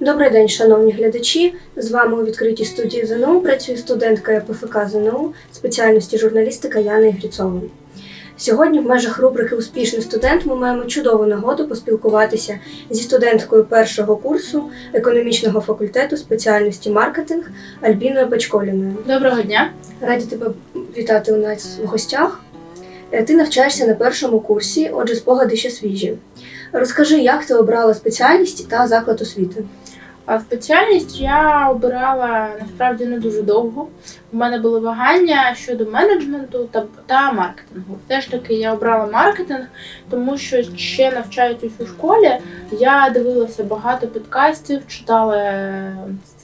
Добрий день, шановні глядачі. З вами у відкритій студії ЗНО працює студентка ПФК ЗНО спеціальності журналістика Яна Ігріцова. Сьогодні в межах рубрики Успішний студент ми маємо чудову нагоду поспілкуватися зі студенткою першого курсу економічного факультету спеціальності маркетинг Альбіною Пачколіною. Доброго дня. Раді тебе вітати у нас в гостях. Е, Ти навчаєшся на першому курсі, отже, спогади ще свіжі. Розкажи, як ти обрала спеціальність та заклад освіти. А спеціальність я обирала насправді не дуже довго. У мене були вагання щодо менеджменту та, та маркетингу. Все ж таки я обрала маркетинг, тому що ще навчаючись у школі, я дивилася багато підкастів, читала е,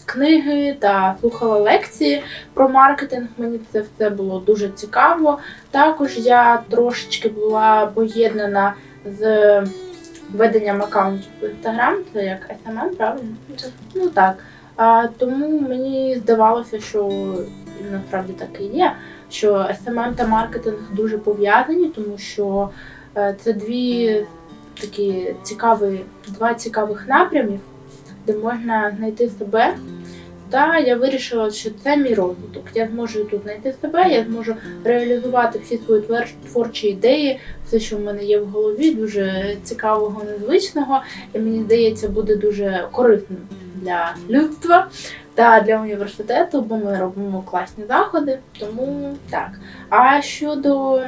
книги та слухала лекції про маркетинг. Мені це все було дуже цікаво. Також я трошечки була поєднана з веденням аккаунтів в Instagram, це як SMM, правильно? Ну так. А, тому мені здавалося, що насправді так і є, що SMM та маркетинг дуже пов'язані, тому що е, це дві такі цікаві, два цікавих напрямів, де можна знайти себе. Та я вирішила, що це мій розвиток. Я зможу тут знайти себе, я зможу реалізувати всі свої творчі ідеї, все, що в мене є в голові, дуже цікавого, незвичного, і мені здається, буде дуже корисним для людства та для університету, бо ми робимо класні заходи. Тому так. А щодо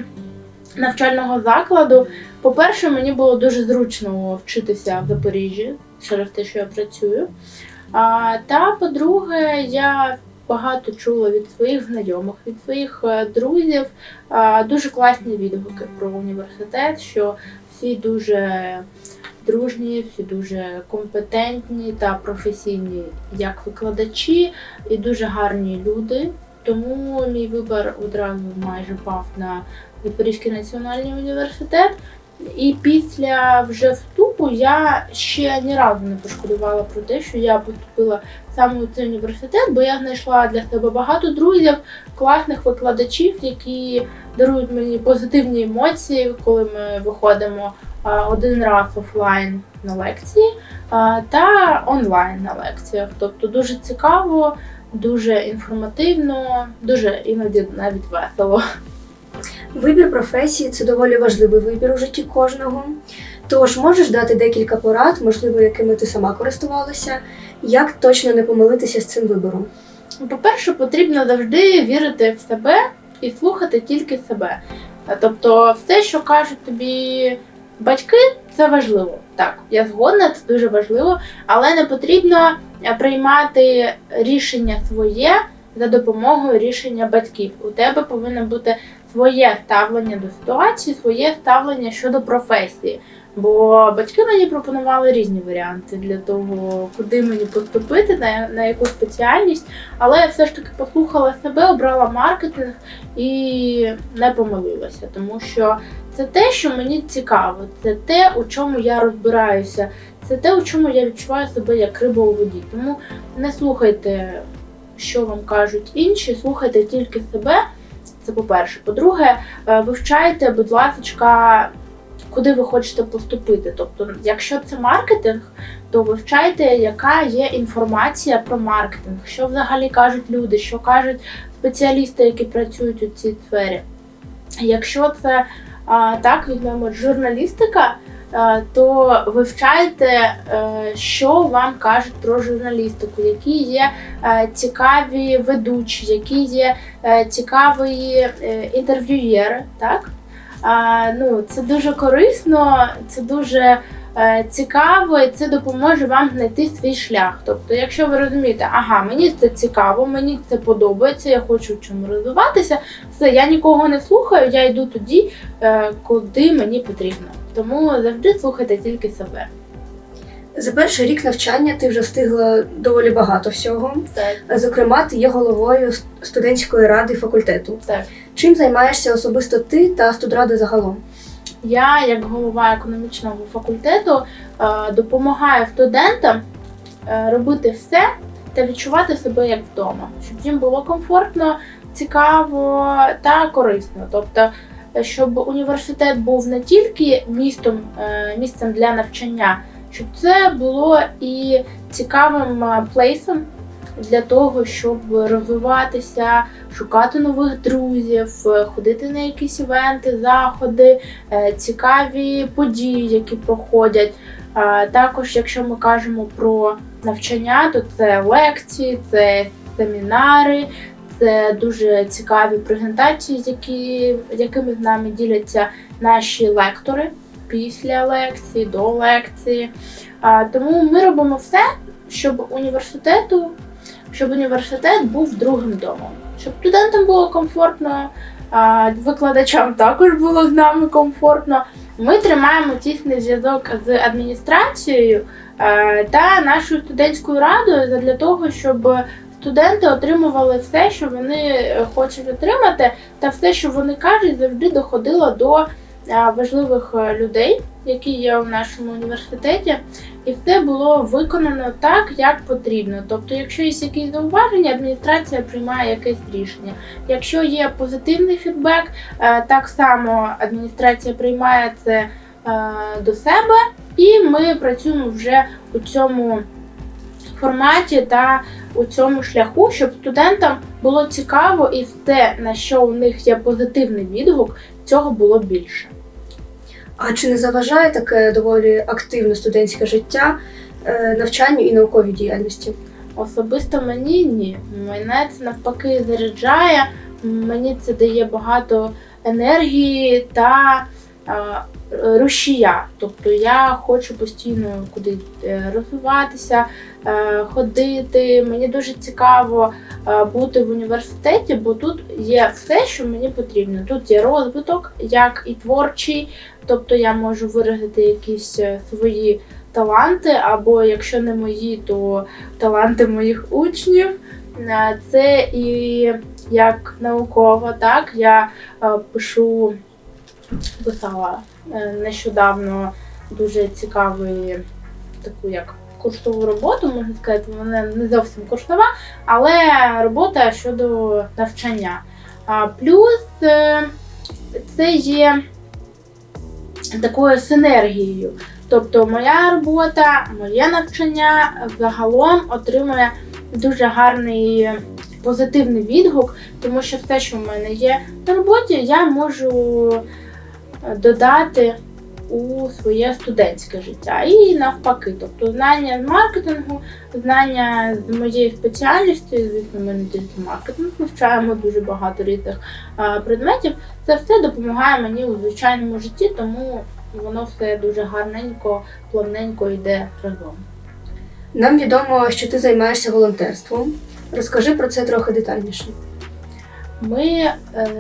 навчального закладу, по-перше, мені було дуже зручно вчитися в Запоріжжі через те, що я працюю. Та по-друге, я багато чула від своїх знайомих, від своїх е, друзів дуже класні відгуки про університет, що всі дуже дружні, всі дуже компетентні та професійні як викладачі, і дуже гарні люди. Тому мій вибір одразу майже пав на Запорізький національний університет. І після вже вступу я ще ні разу не пошкодувала про те, що я поступила саме у цей університет, бо я знайшла для себе багато друзів, класних викладачів, які дарують мені позитивні емоції, коли ми виходимо один раз офлайн на лекції та онлайн на лекціях. Тобто дуже цікаво, дуже інформативно, дуже іноді навіть весело. Вибір професії це доволі важливий вибір у житті кожного. Тож можеш дати декілька порад, можливо, якими ти сама користувалася, як точно не помилитися з цим вибором. По-перше, потрібно завжди вірити в себе і слухати тільки себе. Е, Тобто, все, що кажуть тобі батьки, це важливо. Так, я згодна, це дуже важливо, але не потрібно е, приймати рішення своє за допомогою рішення батьків. У тебе повинно бути своє ставлення до ситуації, своє ставлення щодо професії. Бо батьки мені пропонували різні варіанти для того, куди мені поступити, на, на яку спеціальність. Але я все ж таки послухала себе, обрала маркетинг і не помилилася, тому що це те, що мені цікаво, це те, у чому я розбираюся, це те, у чому я відчуваю себе як риба у воді. Тому не слухайте, що вам кажуть інші, слухайте тільки себе. Це по-перше. По-друге, е, вивчайте, будь ласка, куди ви хочете поступити. Тобто, якщо це маркетинг, то вивчайте, яка є інформація про маркетинг, що взагалі кажуть люди, що кажуть спеціалісти, які працюють у цій сфері. Якщо це так, візьмемо журналістика, то вивчайте, е, що вам кажуть про журналістику, які є е, цікаві ведучі, які є е, цікаві е, інтерв'юєри. Так? Ну, це дуже корисно, це дуже е, цікаво, і це допоможе вам знайти свій шлях. Тобто, якщо ви розумієте, ага, мені це цікаво, мені це подобається, я хочу в чому розвиватися, все, я нікого не слухаю, я йду тоді, е, куди мені потрібно. Тому завжди слухайте тільки себе. За перший рік навчання ти вже встигла доволі багато всього. Так, Зокрема, ти є головою студентської ради факультету. так. Чим займаєшся особисто ти та студрада загалом? Я, як голова економічного факультету, е, допомагаю студентам е, робити все та відчувати себе як вдома, щоб їм було комфортно, цікаво та корисно. Тобто, щоб університет був не тільки містом, е, місцем для навчання, щоб це було і цікавим плейсом для того, щоб розвиватися, шукати нових друзів, е, ходити на якісь івенти, заходи, е, цікаві події, які проходять. Також, якщо ми кажемо про навчання, то це лекції, це семінари, це дуже цікаві презентації, які, якими з нами діляться наші лектори після лекції, до лекції. А, Тому ми робимо все, щоб університету, щоб університет був другим домом, щоб студентам було комфортно, а, викладачам також було з нами комфортно. Ми тримаємо тісний зв'язок з адміністрацією та нашою студентською радою для того, щоб студенти отримували все, що вони е, хочуть отримати, та все, що вони кажуть, завжди доходило до е, важливих е, людей, які є у нашому університеті, і все було виконано так, як потрібно. Тобто, якщо є якісь зауваження, адміністрація приймає якесь рішення. Якщо є позитивний фідбек, так само адміністрація приймає це до себе, і ми працюємо вже у цьому форматі та у цьому шляху, щоб студентам було цікаво і те, на що у них є позитивний відгук, цього було більше. А чи не заважає таке доволі активне студентське життя е, навчанню і науковій діяльності? Особисто мені ні. Мене це навпаки заряджає, мені це дає багато енергії та рушія. Тобто я хочу постійно куди е, розвиватися, ходити. Мені дуже цікаво е, бути в університеті, бо тут є все, що мені потрібно. Тут є розвиток, як і творчий, тобто я можу виразити якісь е, свої таланти, або якщо не мої, то таланти моїх учнів. Е, Це і як науково, так я е, пишу, писала е, нещодавно дуже цікавий таку як курсову роботу, можна сказати, вона не зовсім курсова, але робота щодо навчання. А плюс е, це є такою синергією. Тобто моя робота, моє навчання загалом отримує дуже гарний позитивний відгук, тому що все, що в мене є на роботі, я можу е, додати у своє студентське життя. І навпаки, тобто знання з маркетингу, знання з моєї спеціальності, звісно, ми не тільки маркетинг вивчаємо дуже багато різних предметів. Це все допомагає мені у звичайному житті, тому воно все дуже гарненько, плавненько йде разом. Нам відомо, що ти займаєшся волонтерством. Розкажи про це трохи детальніше. Ми е,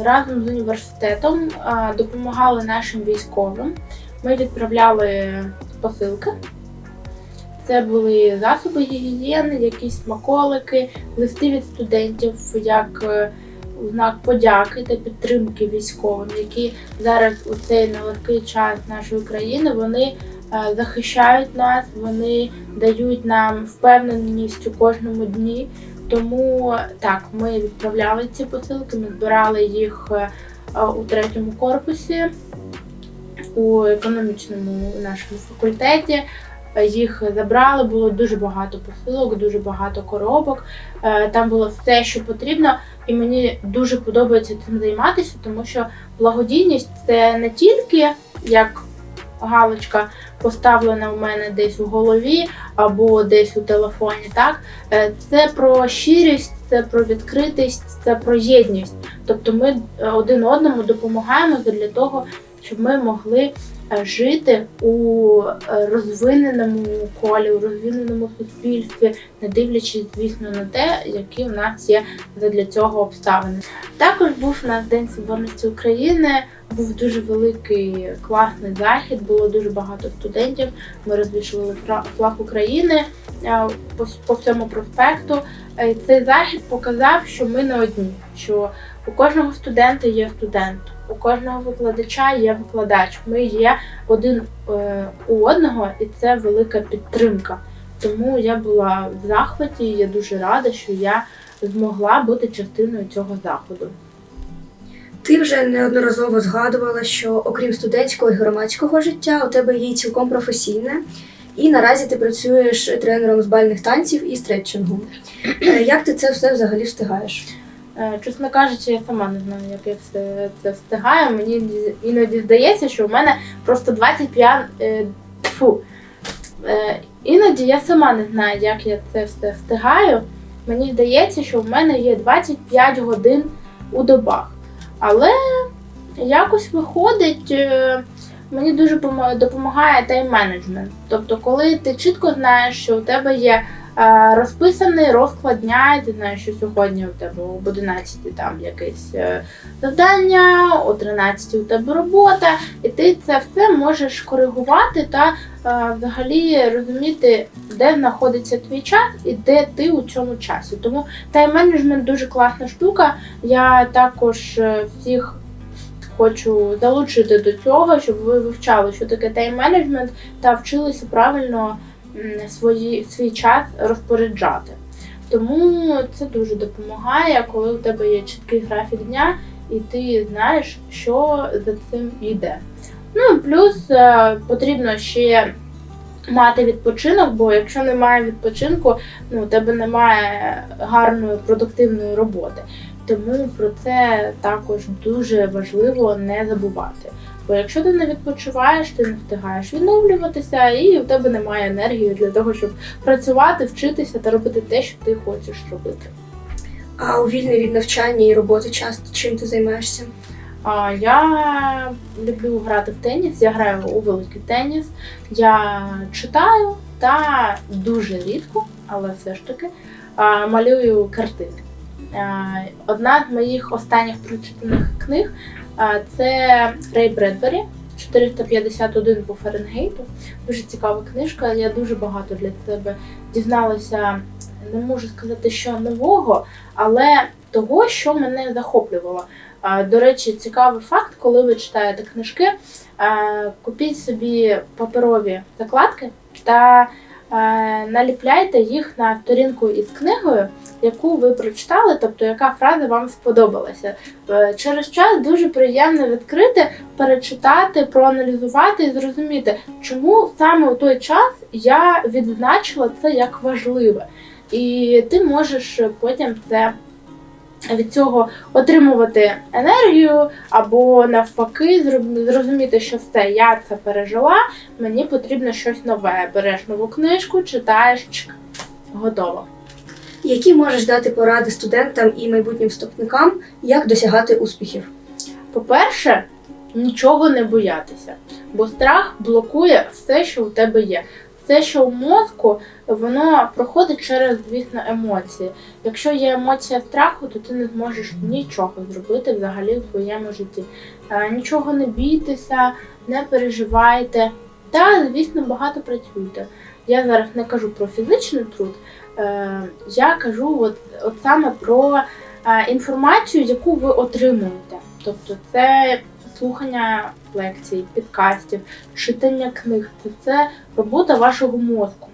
разом з університетом допомагали нашим військовим. Ми відправляли посилки. Це були засоби гігієни, якісь смаколики, листи від студентів як е, знак подяки та підтримки військовим, які зараз у цей нелегкий час нашої країни вони е, захищають нас, вони дають нам впевненість у кожному дні. Тому так, ми відправляли ці посилки, ми збирали їх е, у третьому корпусі у економічному нашому факультеті. Їх забрали, було дуже багато посилок, дуже багато коробок. Е, Там було все, що потрібно, і мені дуже подобається цим займатися, тому що благодійність це не тільки як галочка поставлена у мене десь у голові або десь у телефоні. Так Е, це про щирість, це про відкритість, це про єдність. Тобто ми е, один одному допомагаємо для того, щоб ми могли е, жити у е, розвиненому колі, у розвиненому суспільстві, не дивлячись, звісно, на те, які у нас є для цього обставини. Також був у нас День Соборності України. Був дуже великий класний захід, було дуже багато студентів. Ми розвішували флаг України е, по, всьому проспекту. Цей захід показав, що ми не одні, що у кожного студента є студент, у кожного викладача є викладач. Ми є один е, у одного, і це велика підтримка. Тому я була в захваті, і я дуже рада, що я змогла бути частиною цього заходу. Ти вже неодноразово згадувала, що окрім студентського і громадського життя, у тебе є цілком професійне. І наразі ти працюєш тренером з бальних танців і стретчингу. Е, Як ти це все взагалі встигаєш? Е, Чесно кажучи, я сама не знаю, як я все це встигаю. Мені іноді здається, що в мене просто 25... Е, фу. Іноді я сама не знаю, як я це все встигаю. Мені здається, що в мене є 25 годин у добах. Але якось виходить, е, мені дуже допомагає тайм-менеджмент. Тобто, коли ти чітко знаєш, що у тебе є розписаний розклад дня, ти знаєш, що сьогодні у тебе об 11 там якесь е, завдання, о 13 у тебе робота, і ти це все можеш коригувати та е, взагалі розуміти, де знаходиться твій час і де ти у цьому часі. Тому тайм-менеджмент дуже класна штука. Я також е, всіх хочу залучити до цього, щоб ви вивчали, що таке тайм-менеджмент, та вчилися правильно свої, свій час розпоряджати. Тому це дуже допомагає, коли у тебе є чіткий графік дня, і ти знаєш, що за цим йде. Ну плюс е, потрібно ще мати відпочинок, бо якщо немає відпочинку, ну у тебе немає гарної продуктивної роботи. Тому про це також дуже важливо не забувати. Бо якщо ти не відпочиваєш, ти не встигаєш відновлюватися, і у тебе немає енергії для того, щоб працювати, вчитися та робити те, що ти хочеш робити. А у вільний від навчання і роботи час чим ти займаєшся? А, Я люблю грати в теніс, я граю у великий теніс, я читаю та дуже рідко, але все ж таки малюю картини. Одна з моїх останніх прочитаних книг це Рей Бредбері 451 по Фаренгейту. Дуже цікава книжка. Я дуже багато для себе дізналася, не можу сказати, що нового, але того, що мене захоплювало. До речі, цікавий факт, коли ви читаєте книжки, купіть собі паперові закладки та наліпляйте їх на сторінку із книгою, яку ви прочитали, тобто яка фраза вам сподобалася. Е, Через час дуже приємно відкрити, перечитати, проаналізувати і зрозуміти, чому саме у той час я відзначила це як важливе. І ти можеш потім це від цього отримувати енергію, або навпаки, зрозуміти, що все, я це пережила, мені потрібно щось нове. Береш нову книжку, читаєш, чик, готово. Які можеш дати поради студентам і майбутнім вступникам, як досягати успіхів? По-перше, нічого не боятися, бо страх блокує все, що у тебе є. Все, що в мозку, воно проходить через, звісно, емоції. Якщо є емоція страху, то ти не зможеш нічого зробити взагалі в своєму житті. Е, Нічого не бійтеся, не переживайте. Та, звісно, багато працюйте. Я зараз не кажу про фізичний труд, е, я кажу от, от саме про е, інформацію, яку ви отримуєте. Тобто це слухання лекцій, підкастів, читання книг. Це, це робота вашого мозку.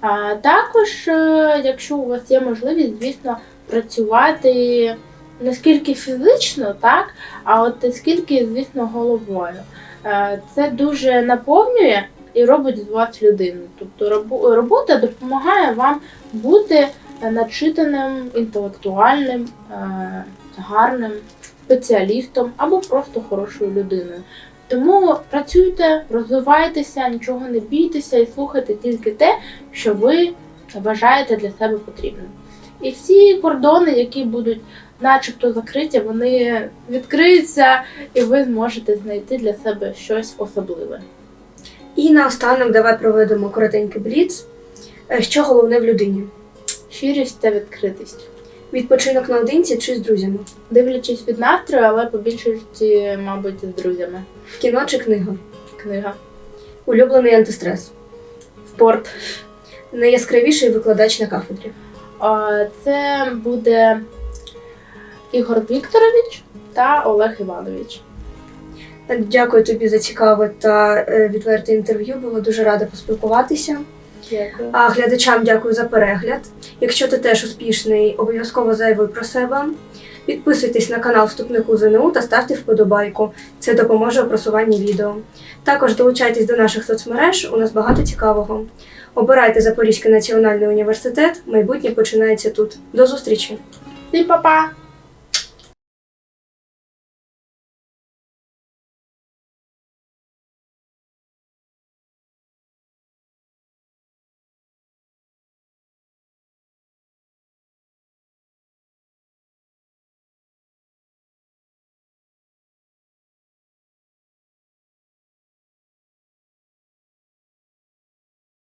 А також, е, якщо у вас є можливість, звісно, працювати не скільки фізично, так, а от скільки, звісно, головою. Е, Це дуже наповнює і робить з вас людину. Тобто робота допомагає вам бути начитаним, інтелектуальним, е, гарним спеціалістом або просто хорошою людиною. Тому працюйте, розвивайтеся, нічого не бійтеся і слухайте тільки те, що ви вважаєте для себе потрібним. І всі кордони, які будуть начебто закриті, вони відкриються, і ви зможете знайти для себе щось особливе. І наостанок давай проведемо коротенький бліц. Е, Що головне в людині? Щирість та відкритість. Відпочинок наодинці чи з друзями? Дивлячись від настрою, але по більшості, мабуть, з друзями. Кіно чи книга? Книга. Улюблений антистрес. Спорт. Найяскравіший викладач на кафедрі. А, Це буде Ігор Вікторович та Олег Іванович. Дякую тобі за цікаве та е, відверте інтерв'ю. Була дуже рада поспілкуватися. Дякую. А глядачам дякую за перегляд. Якщо ти теж успішний, обов'язково заявуй про себе. Підписуйтесь на канал Вступнику ЗНУ та ставте вподобайку. Це допоможе у просуванні відео. Також долучайтесь до наших соцмереж, у нас багато цікавого. Обирайте Запорізький національний університет. Майбутнє починається тут. До зустрічі! Всім па-па!